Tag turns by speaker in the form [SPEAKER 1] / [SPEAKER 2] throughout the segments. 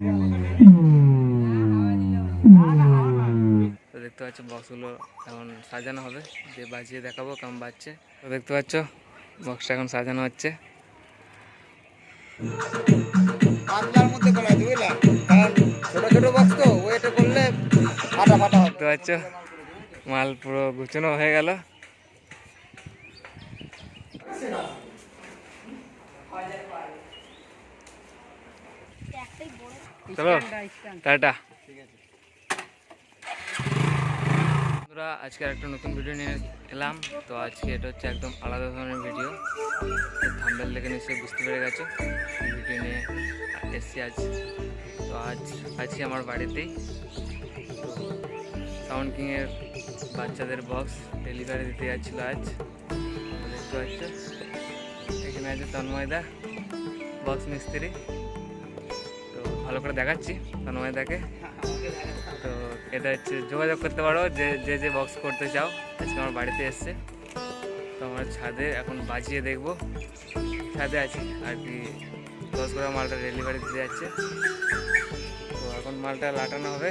[SPEAKER 1] তো দেখতে পাচ্ছ বক্সগুলো এখন সাজানো হবে। যে বাজিয়ে দেখাবো কেমন বাজছে। তো দেখতে পাচ্ছ বক্সটা এখন সাজানো হচ্ছে।
[SPEAKER 2] পাতলার মধ্যে করা আছে বুঝলা? কারণ ছোট ছোট বক্স তো ওয়েটে করলে ফাটা ফাটা
[SPEAKER 1] দেখতে পাচ্ছ মাল পুরো গুছানো হয়ে গেল। চলো। টাটা। বন্ধুরা আজকে একটা নতুন ভিডিও নিয়ে এলাম। তো আজকে এটা হচ্ছে একদম আলাদা ধরনের ভিডিও থাম্বেল দেখে নিশ্চয়ই বুঝতে পেরে গেছো। ভিডিও নিয়ে এসছি আজ। তো আজ আছি আমার বাড়িতেই। সাউন্ড কিংয়ের বাচ্চাদের বক্স ডেলিভারি দিতে যাচ্ছিল আজ। দেখতে পাচ্ছ এখানে আছে তন্ময়দা বক্স মিস্ত্রি। ভালো করে দেখাচ্ছি তন্ময়দাকে। তো এটা হচ্ছে যোগাযোগ করতে পারো, যে যে যে বক্স করতে চাও। আজকে আমার বাড়িতে এসছে। তো আমার ছাদে এখন বাজিয়ে দেখব। ছাদে আছি, আর কি দশ করে মালটা ডেলিভারি দিতে যাচ্ছে। তো এখন মালটা লাটানো হবে।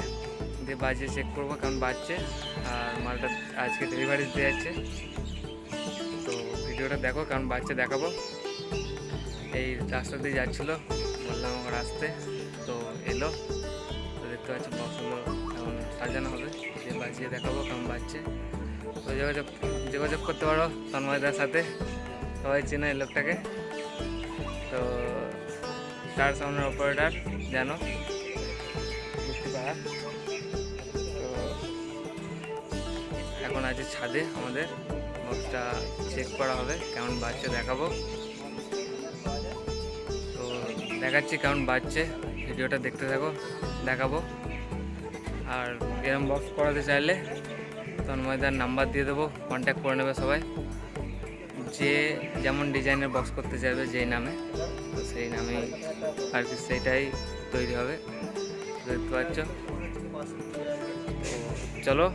[SPEAKER 1] দিয়ে বাজিয়ে চেক করব কারণ বাজছে। আর মালটা আজকে ডেলিভারি দিতে যাচ্ছে। তো ভিডিওটা দেখো কারণ বাচ্চা দেখাবো। এই রাস্তা দিয়ে যাচ্ছিল, বললাম আমার আসতে। এলো। তো দেখতে পাচ্ছি বক্সগুলো এখন সাজানো হবে। যে বাজিয়ে দেখাবো কেমন বাজছে। তো যোগাযোগ যোগাযোগ করতে পারো তন্ময়দার সাথে। সবাই চেনে এই লোকটাকে। তো স্টার সামনের অপারেটার জানো? পারা। তো এখন আছে ছাদে আমাদের। বক্সটা চেক করা হবে কেমন বাজছে দেখাবো। তো দেখাচ্ছি কেমন বাজছে। ভিডিওটা দেখতে থাকো, দেখাবো। আর এরম বক্স করাতে চাইলে তন্ময়দার নাম্বার দিয়ে দেবো কন্ট্যাক্ট করে নেবে সবাই। যে যেমন ডিজাইনের বক্স করতে চাইবে যেই নামে তো সেই নামেই আর কি সেইটাই তৈরি হবে। দেখতে পাচ্ছ? চলো,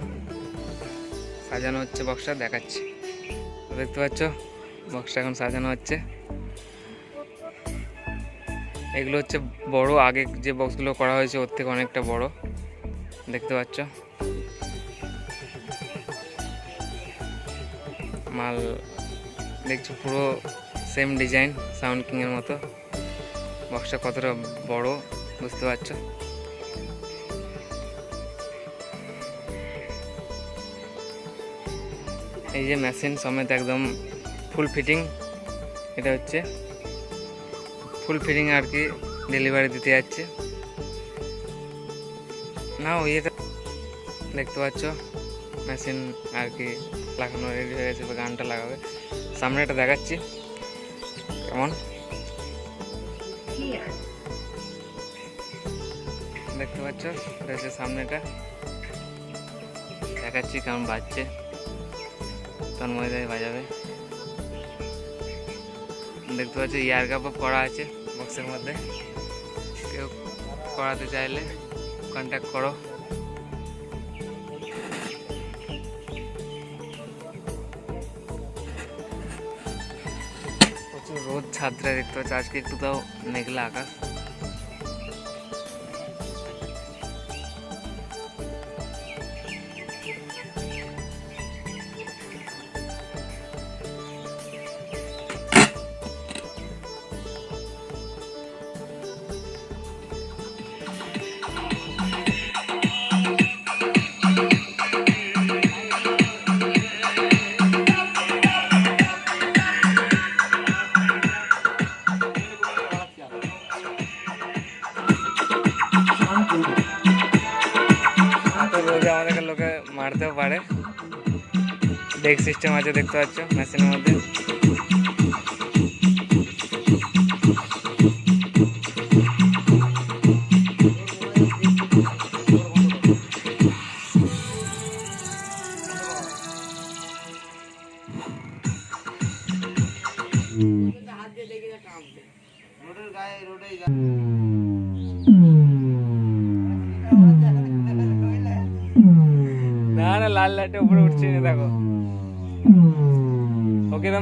[SPEAKER 1] সাজানো হচ্ছে বক্সটা দেখাচ্ছি। দেখতে পাচ্ছ? বক্সটা এখন সাজানো হচ্ছে। এগুলো হচ্ছে বড়, আগে যে বক্সগুলো করা হয়েছে ওর থেকে অনেকটা বড়। দেখতে পাচ্ছ? মাল, দেখছ পুরো সেম ডিজাইন সাউন্ড কিংয়ের মতো। বক্সটা কতটা বড়, বুঝতে পারছ? এই যে মেশিন সমেত একদম ফুল ফিটিং এটা হচ্ছে ফুল ফিটিং আর কি ডেলিভারি দিতে যাচ্ছে। না ওই এটা দেখতে পাচ্ছ মেশিন আর কি লাগানো রেডি হয়ে গেছে গানটা লাগাবে। সামনেটা দেখাচ্ছি কেমন? দেখতে পাচ্ছ এটা হচ্ছে সামনেটা। দেখাচ্ছি কেমন বাজছে। তন্ময়দায় বাজাবে। দেখতে পাচ্ছ ইয়ার কাপ করা আছে বক্সের মধ্যে। কেউ করাতে চাইলে কন্ট্যাক্ট করো। রোদ ছাদটা দেখতে পাচ্ছ। আজকে একটু তাও মেঘলা আকাশ। লোকে পারে। ডেক সিস্টেম আছে দেখতে পাচ্ছ মেশিনের মধ্যে।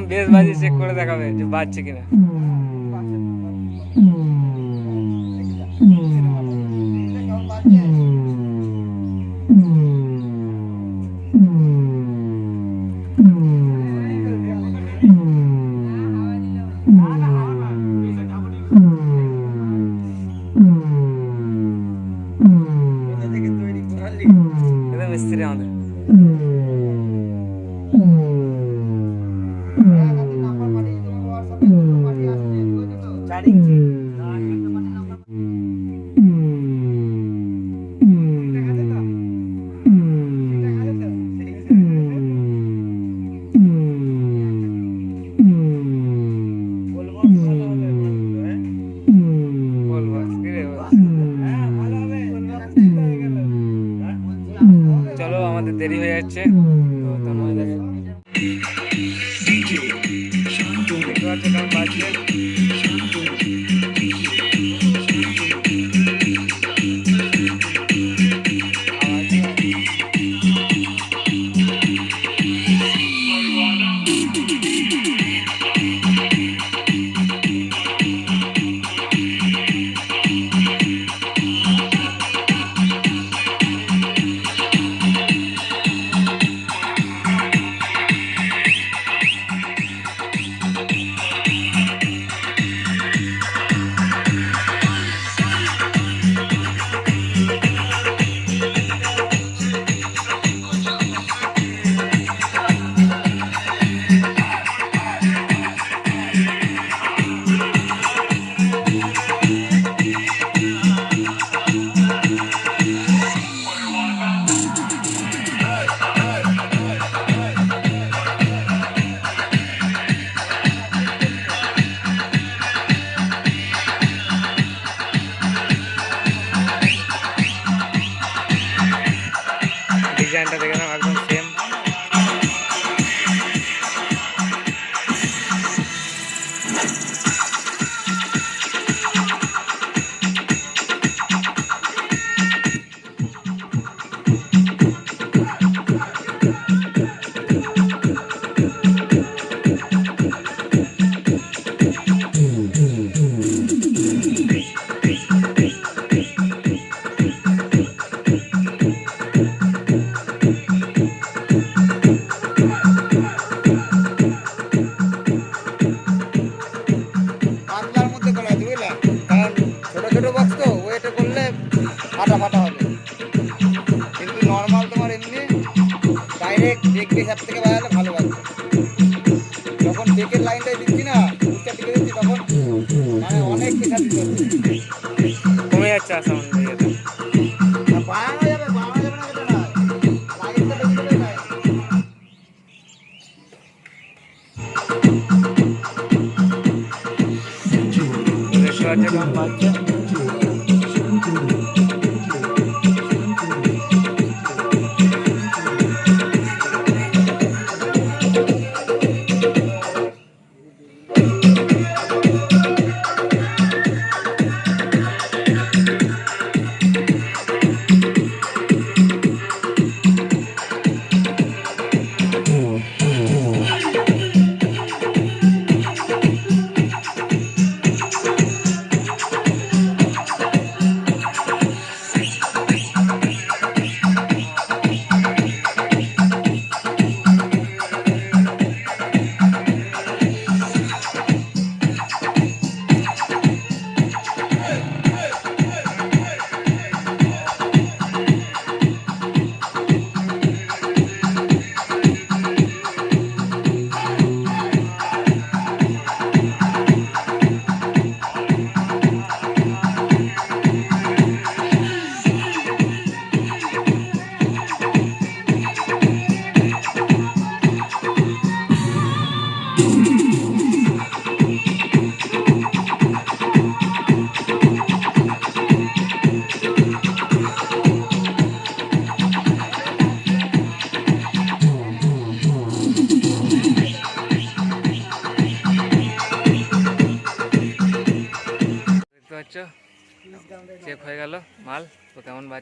[SPEAKER 1] um beijo mais de segura da cabeça, de bate aqui, né? Mm.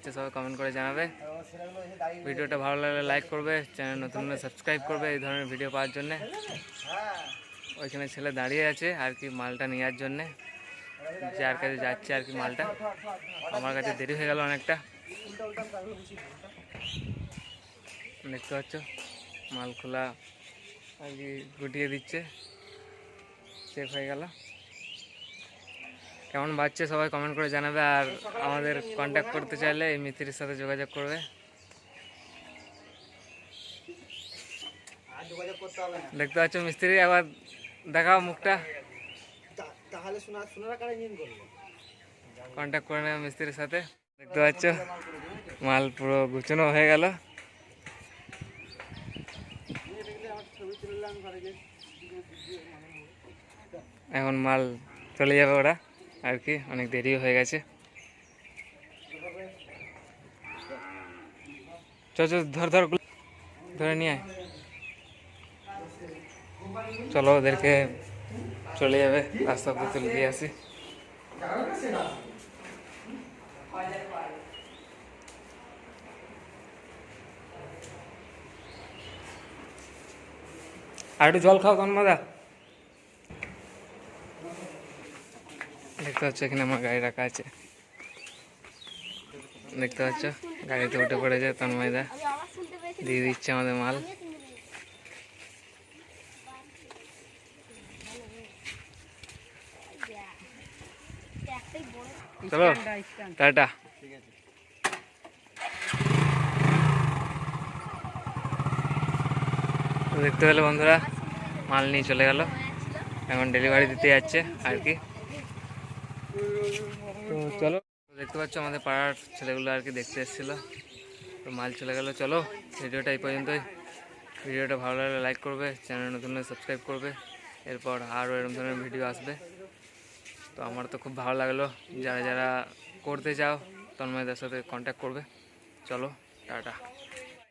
[SPEAKER 1] লাগছে সবাই কমেন্ট করে জানাবে। ভিডিওটা ভালো লাগলে লাইক করবে চ্যানেল নতুন সাবস্ক্রাইব করবে এই ধরনের ভিডিও পাওয়ার জন্যে। ওইখানে ছেলে দাঁড়িয়ে আছে আর কি মালটা নেওয়ার জন্যে। যার কাছে যাচ্ছে আর কি মালটা। আমার কাছে দেরি হয়ে গেল অনেকটা। দেখতে পাচ্ছ, মাল খোলা আর কি গুটিয়ে দিচ্ছে। সেফ হয়ে গেল। কেমন বাচ্চা সবাই কমেন্ট করে জানাবে আর আমাদের কন্ট্যাক্ট করতে চাইলে এই মিত্রির সাথে যোগাযোগ করবে। দেখতে পাচ্ছ মিস্ত্রি আবার দেখাও মুখটা। কন্ট্যাক্ট করে নেবে মিস্ত্রির সাথে। দেখতে পাচ্ছ, মাল পুরো গুছানো হয়ে গেল। এখন মাল চলে যাবে ওরা। আর কি অনেক দেরিও হয়ে গেছে। চ ধর ধর ধরে নিয়ে আয়। চলো, ওদেরকে চলে যাবে, রাস্তা অব্দি তুলে দিয়ে আসি। আর একটু জল খাও, তন্মদা। দেখতে পাচ্ছ এখানে আমার গাড়ি রাখা আছে। দেখতে পাচ্ছ? গাড়িতে উঠে পড়েছে তন্ময়দা। দিয়ে দিচ্ছে আমাদের মাল। চলো, টাটা। দেখতে পেলে বন্ধুরা, মাল নিয়ে চলে গেল। এখন ডেলিভারি দিতে যাচ্ছে আর কি। তো চলো। দেখতে পাচ্ছ আমাদের পাড়ার ছেলেগুলো আর কি দেখতে এসেছিল। তো মাল চলে গেল, চলো। ভিডিওটা এই পর্যন্তই। ভিডিওটা ভালো লাগলে লাইক করবে চ্যানেল নতুন সাবস্ক্রাইব করবে। এরপর আরও এরকম ধরনের ভিডিও আসবে। তো আমার তো খুব ভালো লাগল। যারা যারা করতে চাও তন্ময়দের সাথে কন্ট্যাক্ট করবে। চলো, টাটা।